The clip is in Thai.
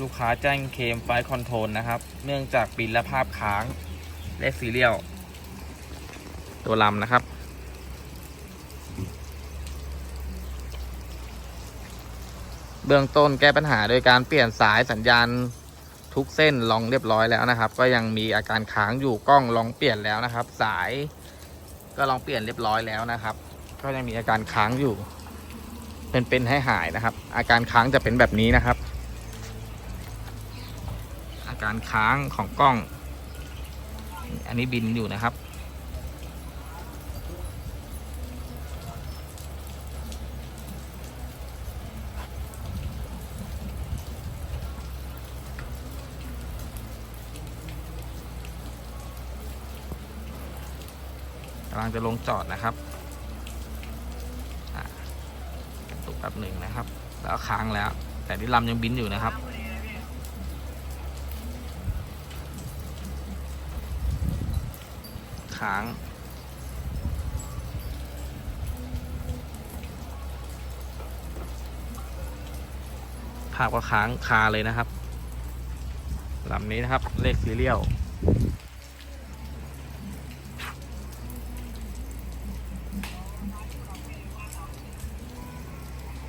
ลูกค้าแจ้งเคมไฟคอนโทรลนะครับ เนื่องจากบินและภาพค้าง เลขซีเรียลตัวลำนะครับ เบื้องต้นแก้ปัญหาโดยการเปลี่ยนสายสัญญาณทุกเส้นลองเรียบร้อยแล้วนะครับ ก็ยังมีอาการค้างอยู่กล้องลองเปลี่ยนแล้วนะครับ สายก็ลองเปลี่ยนเรียบร้อยแล้วนะครับ ก็ยังมีอาการค้างอยู่ เป็นเป็นให้หายนะครับ อาการค้างจะเป็นแบบนี้นะครับ การค้างของกล้อง อันนี้บินอยู่นะครับ กำลังจะลงจอดนะครับตุกแป๊บหนึ่งนะครับ แล้วค้างแล้ว แต่ที่ลำยังบินอยู่นะครับ ค้าง ภาพก็ค้างคาเลยนะครับลำนี้นะครับเลขซีเรียล